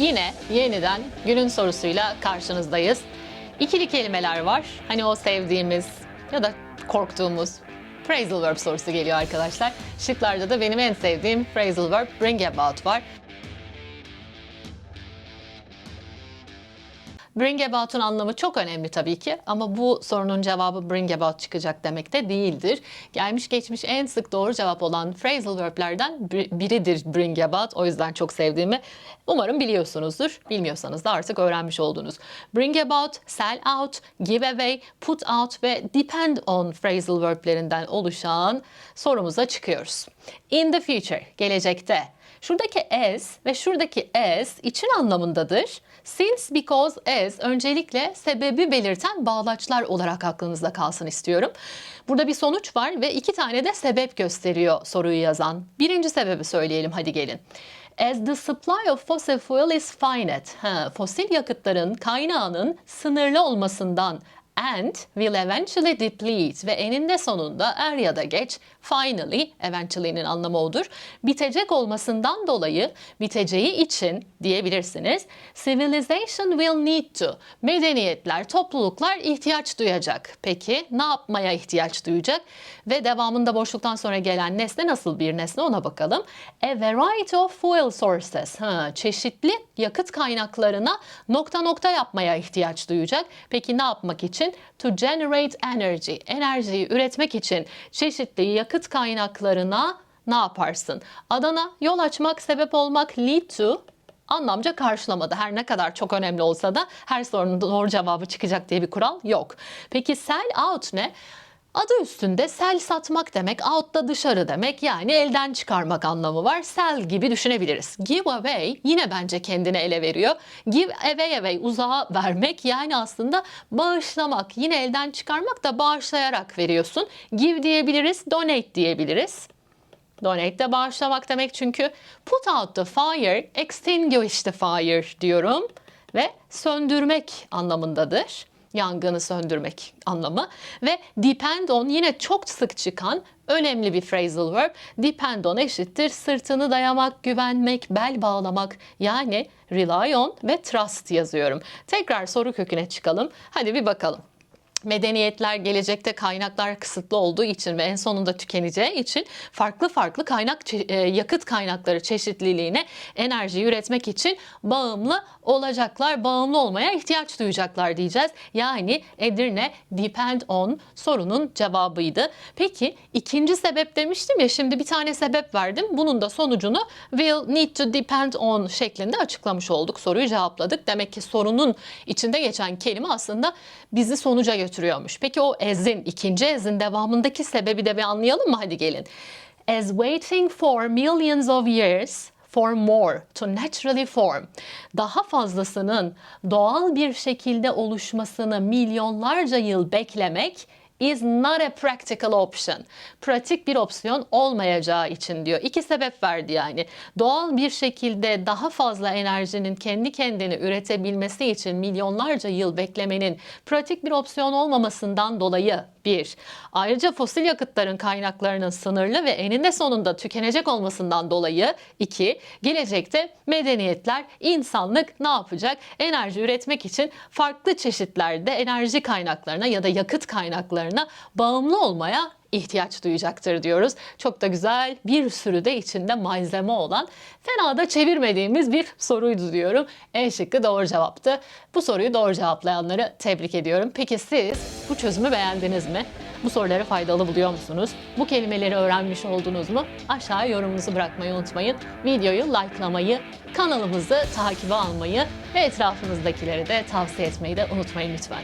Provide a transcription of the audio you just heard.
yine yeniden günün sorusuyla karşınızdayız. İkili kelimeler var. Hani o sevdiğimiz ya da korktuğumuz phrasal verb sorusu geliyor arkadaşlar. Şıklarda da benim en sevdiğim phrasal verb bring about var. Bring about'un anlamı çok önemli tabii ki ama bu sorunun cevabı bring about çıkacak demek de değildir. Gelmiş geçmiş en sık doğru cevap olan phrasal verb'lerden bir- biridir bring about. O yüzden çok sevdiğimi umarım biliyorsunuzdur. Bilmiyorsanız da artık öğrenmiş oldunuz. Bring about, sell out, give away, put out ve depend on phrasal verb'lerinden oluşan sorumuza çıkıyoruz. In the future, gelecekte. Şuradaki as ve şuradaki as için anlamındadır. Since, because, as öncelikle sebebi belirten bağlaçlar olarak aklınızda kalsın istiyorum. Burada bir sonuç var ve iki tane de sebep gösteriyor soruyu yazan. Birinci sebebi söyleyelim hadi gelin. As the supply of fossil fuel is finite. Ha, fosil yakıtların kaynağının sınırlı olmasından and will eventually deplete ve eninde sonunda er ya da geç finally eventually'nin anlamı odur. Bitecek olmasından dolayı biteceği için diyebilirsiniz. Civilization will need to. Medeniyetler, topluluklar ihtiyaç duyacak. Peki ne yapmaya ihtiyaç duyacak? Ve devamında boşluktan sonra gelen nesne nasıl bir nesne ona bakalım. A variety of fuel sources. Ha, çeşitli yakıt kaynaklarına nokta nokta yapmaya ihtiyaç duyacak. Peki ne yapmak için? To generate energy. Enerjiyi üretmek için çeşitli yakıt kaynaklarına ne yaparsın? Adana yol açmak, sebep olmak, lead to anlamca karşılamadı. Her ne kadar çok önemli olsa da her sorunun doğru cevabı çıkacak diye bir kural yok. Peki sell out ne? Adı üstünde sell satmak demek, out da dışarı demek yani elden çıkarmak anlamı var. Sell gibi düşünebiliriz. Give away yine bence kendini ele veriyor. Give away away uzağa vermek yani aslında bağışlamak. Yine elden çıkarmak da bağışlayarak veriyorsun. Give diyebiliriz, donate diyebiliriz. Donate de bağışlamak demek çünkü put out the fire, extinguish the fire diyorum ve söndürmek anlamındadır. Yangını söndürmek anlamı ve depend on yine çok sık çıkan önemli bir phrasal verb. Depend on eşittir sırtını dayamak, güvenmek, bel bağlamak yani rely on ve trust yazıyorum. Tekrar soru köküne çıkalım. Hadi bir bakalım. Medeniyetler gelecekte kaynaklar kısıtlı olduğu için ve en sonunda tükeneceği için farklı farklı kaynak e, yakıt kaynakları çeşitliliğine enerji üretmek için bağımlı olacaklar, bağımlı olmaya ihtiyaç duyacaklar diyeceğiz. Yani Edirne depend on sorunun cevabıydı. Peki ikinci sebep demiştim ya şimdi bir tane sebep verdim. Bunun da sonucunu will need to depend on şeklinde açıklamış olduk. Soruyu cevapladık. Demek ki sorunun içinde geçen kelime aslında bizi sonuca götürüyormuş. Peki o as'in, ikinci as'in devamındaki sebebi de bir anlayalım mı? Hadi gelin. As waiting for millions of years for more to naturally form. Daha fazlasının doğal bir şekilde oluşmasını milyonlarca yıl beklemek is not a practical option. Pratik bir opsiyon olmayacağı için diyor. İki sebep verdi yani. Doğal bir şekilde daha fazla enerjinin kendi kendini üretebilmesi için milyonlarca yıl beklemenin pratik bir opsiyon olmamasından dolayı bir. Ayrıca fosil yakıtların kaynaklarının sınırlı ve eninde sonunda tükenecek olmasından dolayı iki. Gelecekte medeniyetler, insanlık ne yapacak? Enerji üretmek için farklı çeşitlerde enerji kaynaklarına ya da yakıt kaynaklarına bağımlı olmaya ihtiyaç duyacaktır diyoruz. Çok da güzel bir sürü de içinde malzeme olan fena da çevirmediğimiz bir soruydu diyorum. E şıkkı doğru cevaptı. Bu soruyu doğru cevaplayanları tebrik ediyorum. Peki siz bu çözümü beğendiniz mi? Bu soruları faydalı buluyor musunuz? Bu kelimeleri öğrenmiş oldunuz mu? Aşağıya yorumunuzu bırakmayı unutmayın. Videoyu likelamayı, kanalımızı takibe almayı ve etrafınızdakileri de tavsiye etmeyi de unutmayın lütfen.